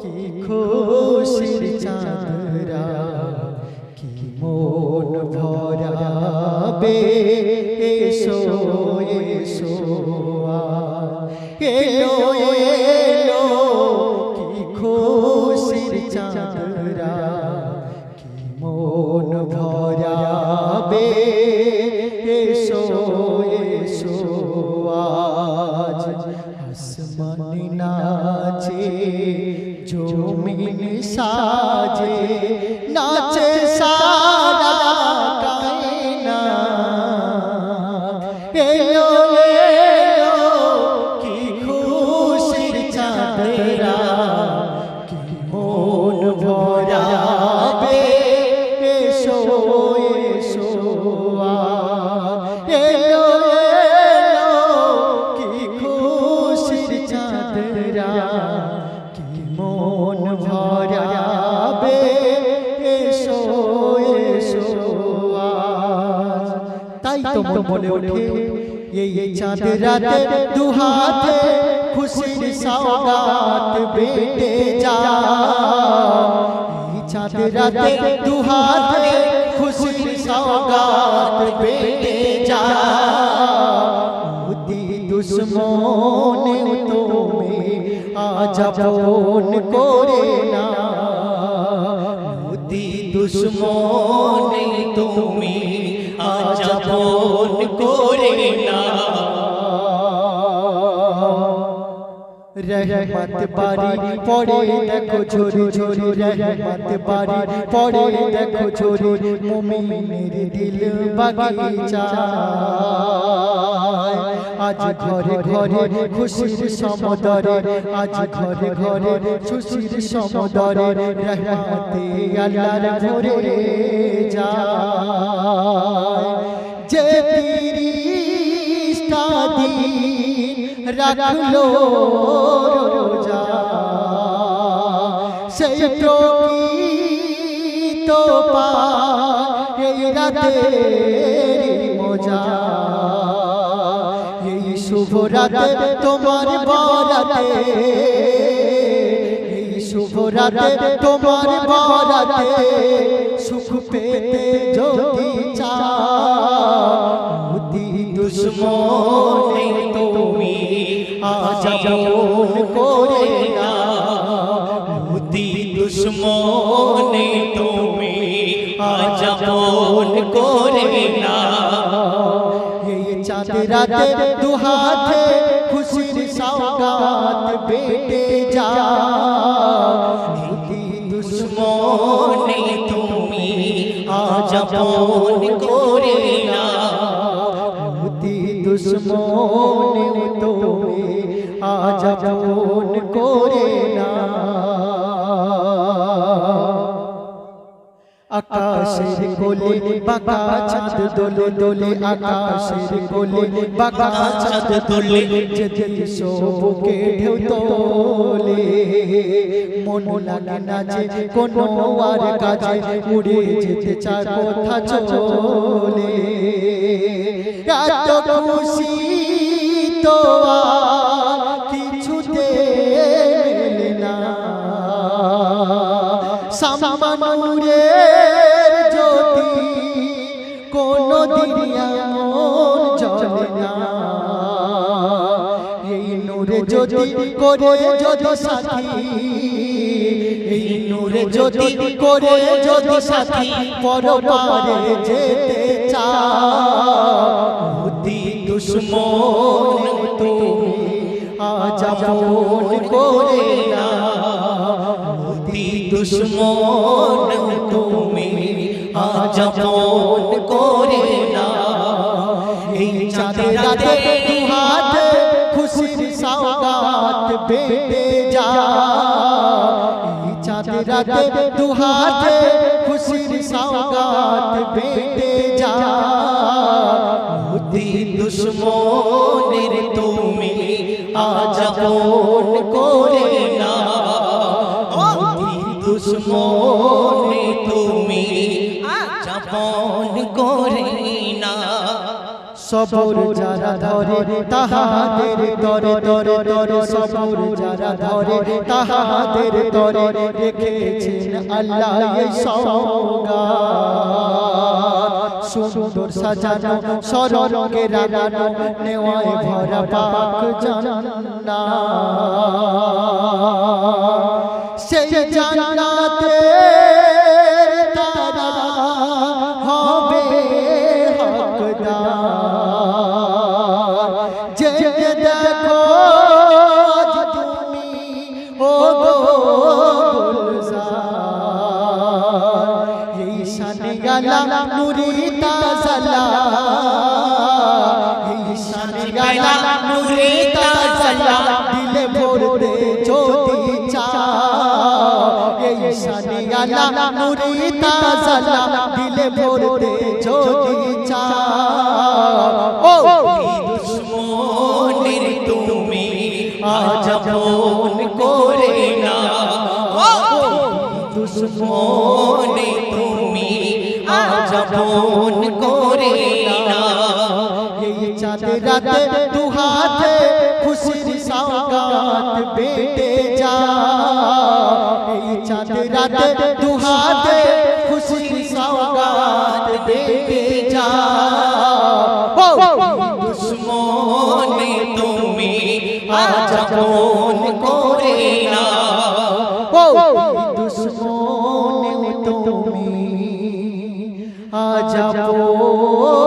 কি খুশির চাঁদরা? কি মন ভরাবে? এসো এসো। এলো এলো। কি খুশির চাঁদরা? কি মন ভরাবে? এসো এসো আজ। আসমান নাচে জমিন সাজে নাচে সারা কায়না। এলো তাই তো মন বলে ওঠে এই এই চাঁদ রাতে দু হাতে খুশির সওগাত বেটে যা এই চাঁদ রাতে দু হাতে খুশির সওগাত বেটে যা উদি দুশ্মনে তুমি আজ আপন করে না উদি দুশ্মনে তুমি আপন করে না। রহমত বাড়ি পড়ে দেখো ঝরি ঝরি, রহমত বাড়ি পড়ে দেখো ঝরি, মুমিনের দিল বাগিচা। আজ ঘরে ঘরে খুশির সমদরে, আজ ঘরে ঘরে খুশির সমদরে, রহমতে আল্লাহর ভরে যায়। যে তিরিশটা দিন রাখল রোজা, সেই প্রকৃত পায় এই রাতের মজা। এই শুভ রাতে তোমার বরাতে, এই শুভ রাতে তোমার বরাতে সুখ পেতে যদি দুশ্মনে তুমি আজ আপন করে না। উদি দুশ্মনে তুমি আজ আপন করে না। চাঁদ রাতে দু হাতে খুশির সওগাত বেটে যা। এই দুশ্মনে তুমি আজ দুশ্মনে তুমি আজ আপন করে না। আকাশের চাঁদ দোলে দোলে আকাশের কোলে বাঁকা চাঁদ দোলে যদি সবুকে তোলে। মন লাগে না যে কোনো আর কাজে উড়ে যেতে চায়, কোথা চলে। খুশি তো কিছুতে মেলে না। সামানুরের জ্যোতি কোনো দিন এমন জ্বলে না। এই নূরে জ্যোতি করে যদি সাথী, এই নূরে জ্যোতি করে যদি সাথী, পরপারে যেতে চাই দুশ্মন তুমি আজ আপন করে না অতি দুশ্মন তুমি আজ আপন করে না এই চাঁদের রাতে দু হাতে খুশির সওগাত বেটে যা এই চাঁদ রাতে দু হাতে দুশ্মনের তুমি আজ আপন করে না দুশ্মনে তুমি আজ আপন করে না সবর যারা ধরে তাহাদের তরে তরে তরে সবর যারা ধরে তাহাদের তরে রেখেছেন আল্লাহ সওগাত সুন্দর সাজানো সররঙে রাগানো নেওয়ায় ভরা পাক জান্নাত। সেই জান্নাতে তারা ও এই শানে গালা নুরি তাজালা দিলে ভরতে যদি চাও। ও দুশ্মনের তুমি আজ আপন করে না। দুশ্মনে তুমি আজ আপন করে না। এই চাঁদের রাতে দু হাতে খুশির সওগাত বেটে যা। চাঁদের রাতে দু হাতে সওগাত বেটে যা দুশ্মনে তুমি আজ আপন করে না। ও দুশ্মন তুমি আজ আপন